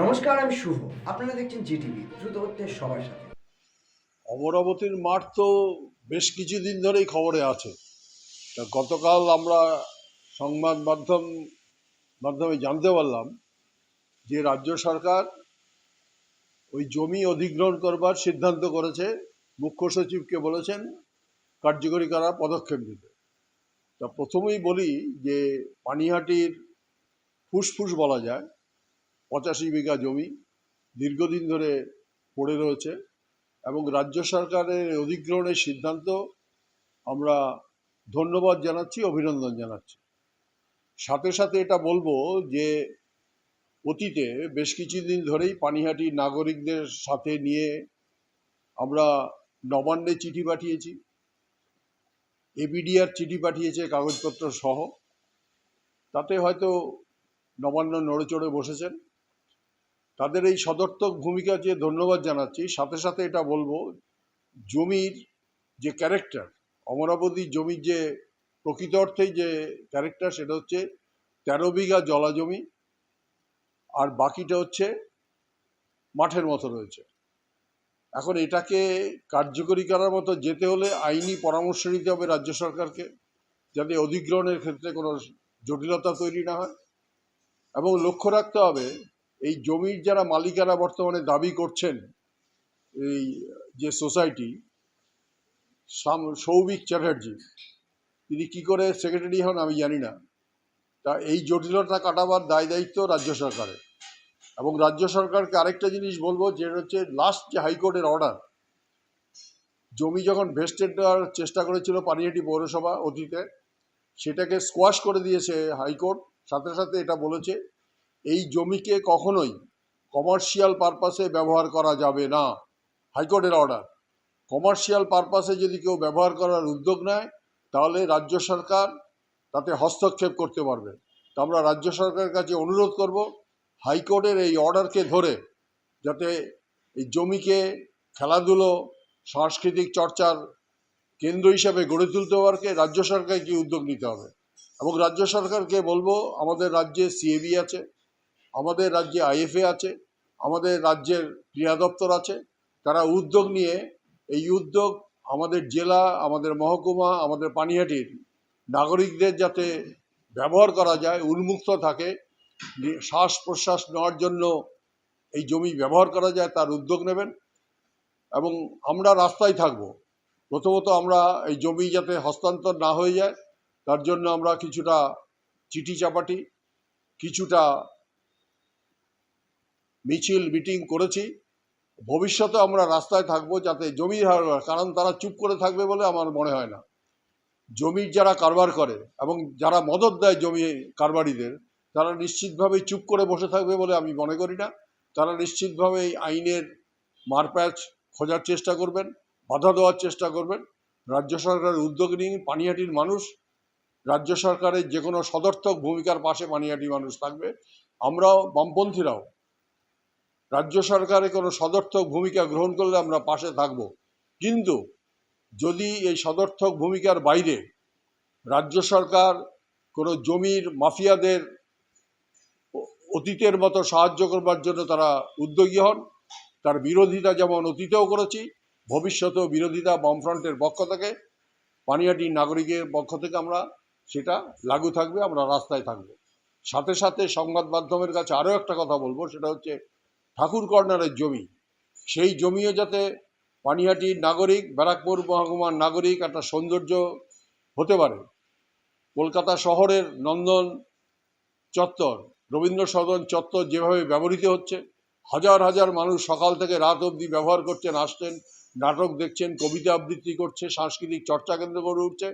নমস্কার, আমি শুভ। আপনারা দেখছেন জিটিভি, দ্রুত হচ্ছে সবার সাথে। অমরাবতীর মাঠ তো বেশ কিছুদিন ধরেই খবরে আছে। তা গতকাল আমরা সংবাদ মাধ্যম, মাধ্যমে জানতে পারলাম যে রাজ্য সরকার ওই জমি অধিগ্রহণ করবার সিদ্ধান্ত করেছে। মুখ্য সচিবকে বলেছেন কার্যকরী করার পদক্ষেপ নিতে। তা প্রথমেই বলি যে পানিহাটির ফুসফুস বলা যায় পঁচাশি বিঘা জমি দীর্ঘদিন ধরে পড়ে রয়েছে এবং রাজ্য সরকারের অধিগ্রহণের সিদ্ধান্ত আমরা ধন্যবাদ জানাচ্ছি, অভিনন্দন জানাচ্ছি। সাথে সাথে এটা বলব যে অতীতে বেশ কিছুদিন ধরেই পানিহাটি নাগরিকদের সাথে নিয়ে আমরা নবান্নে চিঠি পাঠিয়েছি এবিডিআর চিঠি পাঠিয়েছে কাগজপত্র সহ। তাতে হয়তো নবান্ন নড়ে চড়ে বসেছেন। তাদের এই সদর্থক ভূমিকা যে ধন্যবাদ জানাচ্ছি, সাথে সাথে এটা বলব, জমির যে ক্যারেক্টার অমরাবতী জমির যে প্রকৃত অর্থেই যে ক্যারেক্টার সেটা হচ্ছে তেরো বিঘা জলা জমি, আর বাকিটা হচ্ছে মাঠের মতো রয়েছে। এখন এটাকে কার্যকরী করার মতো যেতে হলে আইনি পরামর্শ নিতে হবে রাজ্য সরকারকে, যাতে অধিগ্রহণের ক্ষেত্রে কোনো জটিলতা তৈরি না হয়। এবং লক্ষ্য রাখতে হবে এই জমির যারা মালিকারা বর্তমানে দাবি করছেন, এই যে সোসাইটি সৌভিক চ্যাটার্জি, তিনি কি করে সেক্রেটারি হন আমি জানি না। তা এই জটিলতা কাটাবার দায় দায়িত্ব রাজ্য সরকারের। এবং রাজ্য সরকারকে আরেকটা জিনিস বলব, যে হচ্ছে লাস্ট যে হাইকোর্টের অর্ডার জমি যখন ভেস্টেড দেওয়ার চেষ্টা করেছিল পানিহাটি পৌরসভা অতীতে, সেটাকে স্কোয়াশ করে দিয়েছে হাইকোর্ট, সাথে সাথে এটা বলেছে এই জমিকে কখনোই কমার্শিয়াল পারপাসে ব্যবহার করা যাবে না। হাইকোর্টের অর্ডার কমার্শিয়াল পারপাসে যদি কেউ ব্যবহার করার উদ্যোগ নেয়, তাহলে রাজ্য সরকার তাতে হস্তক্ষেপ করতে পারবে। তো আমরা রাজ্য সরকারের কাছে অনুরোধ করব, হাইকোর্টের এই অর্ডারকে ধরে যাতে এই জমিকে খেলাধুলো, সাংস্কৃতিক চর্চার কেন্দ্র হিসাবে গড়ে তুলতে পারকে রাজ্য সরকারকে কি উদ্যোগ নিতে হবে। এবং রাজ্য সরকারকে বলব, আমাদের রাজ্যে সিএবি আছে আমাদের রাজ্যে আইএফএ আছে, আমাদের রাজ্যের ক্রীড়া দপ্তর আছে, তারা উদ্যোগ নিয়ে এই উদ্যোগ আমাদের জেলা, আমাদের মহকুমা, আমাদের পানিহাটির নাগরিকদের যাতে ব্যবহার করা যায়, উন্মুক্ত থাকে শ্বাস প্রশ্বাস নেওয়ার জন্য এই জমি ব্যবহার করা যায়, তার উদ্যোগ নেবেন। এবং আমরা রাস্তায় থাকব। প্রথমত আমরা এই জমি যাতে হস্তান্তর না হয়ে যায়, তার জন্য আমরা কিছুটা চিঠি চাপাটি কিছুটা মিছিল, মিটিং করেছি। ভবিষ্যতে আমরা রাস্তায় থাকব যাতে জমি হার- কারণ তারা চুপ করে থাকবে বলে আমার মনে হয় না। জমির যারা কারবার করে এবং যারা মদত দেয় জমি কারবারিদের, তারা নিশ্চিতভাবেই চুপ করে বসে থাকবে বলে আমি মনে করি না। তারা নিশ্চিতভাবে এই আইনের মারপ্যাচ খোঁজার চেষ্টা করবেন, বাধা দেওয়ার চেষ্টা করবেন। রাজ্য সরকারের উদ্যোগ নিয়ে পানিহাটির মানুষ, রাজ্য সরকারের যে কোনো সদর্থক ভূমিকার পাশে পানিহাটি মানুষ থাকবে। আমরাও বামপন্থীরাও রাজ্য সরকারে কোনো সদর্থক ভূমিকা গ্রহণ করলে আমরা পাশে থাকব। কিন্তু যদি এই সদর্থক ভূমিকার বাইরে রাজ্য সরকার কোনো জমির মাফিয়াদের অতীতের মতো সাহায্য করবার জন্য তারা উদ্যোগী হন, তার বিরোধিতা যেমন অতীতেও করেছি, ভবিষ্যতেও বিরোধিতা বামফ্রন্টের পক্ষ থেকে পানিয়াটি নাগরিকের পক্ষ থেকে আমরা সেটা লাগু থাকবে, আমরা রাস্তায় থাকব। সাথে সাথে সংবাদ মাধ্যমের কাছে আরও একটা কথা বলব, সেটা হচ্ছে ঠাকুর কর্নারের জমি। সেই জমিও যাতে পানিহাটির নাগরিক, ব্যারাকপুর মহকুমার নাগরিক একটা সৌন্দর্য হতে পারে। কলকাতা শহরের নন্দন চত্বর, রবীন্দ্র সদন চত্বর যেভাবে ব্যবহৃত হচ্ছে, হাজার হাজার মানুষ সকাল থেকে রাত অবধি ব্যবহার করছেন, আসছেন, নাটক দেখছেন, কবিতা আবৃত্তি করছে, সাংস্কৃতিক চর্চা কেন্দ্র গড়ে উঠছে।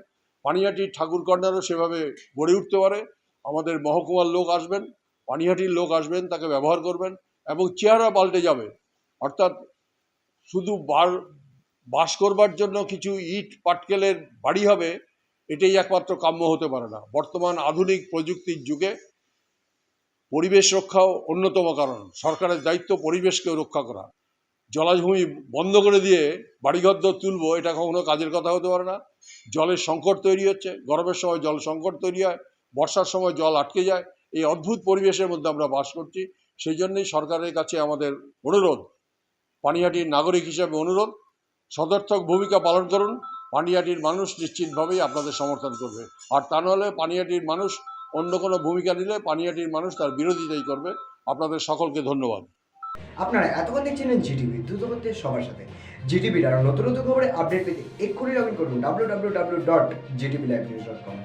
পানিহাটির ঠাকুর কর্নারও সেভাবে গড়ে উঠতে পারে। আমাদের মহকুমার লোক আসবেন, পানিহাটির লোক আসবেন, তাকে ব্যবহার করবেন। এবং চেহারা পাল্টে যাবে। অর্থাৎ শুধু বার, বাস করবার জন্য কিছু ইট, পাটকেলের বাড়ি হবে, এটাই একমাত্র কাম্য হতে পারে না। বর্তমান আধুনিক প্রযুক্তির যুগে পরিবেশ রক্ষাও অন্যতম কারণ। সরকারের দায়িত্ব পরিবেশকে রক্ষা করা। জলাভূমি বন্ধ করে দিয়ে বাড়িঘর তুলব, এটা কখনো কাজের কথা হতে পারে না। জলের সংকট তৈরি হচ্ছে, গরমের সময় জল সংকট তৈরি হয়, বর্ষার সময় জল আটকে যায়। এই অদ্ভুত পরিবেশের মধ্যে আমরা বাস করছি। সেই জন্যই সরকারের কাছে আমাদের অনুরোধ, পানিহাটির নাগরিক হিসেবে অনুরোধ, সদর্থক ভূমিকা পালন করুন, পানিহাটির মানুষ নিশ্চিতভাবেই আপনাদের সমর্থন করবে। আর তা নাহলে পানিহাটির মানুষ অন্য কোনো ভূমিকা নিলে পানিহাটির মানুষ তার বিরোধিতাই করবে। আপনাদের সকলকে ধন্যবাদ। আপনারা এতক্ষণ দেখছিলেন জিটিভি দ্রুত হচ্ছে সবার সাথে। জিটিভির আরও নতুন নতুন খবরে আপডেট পেতে এক্ষুনি লগ ইন করুন W W W dot GTV live news dot com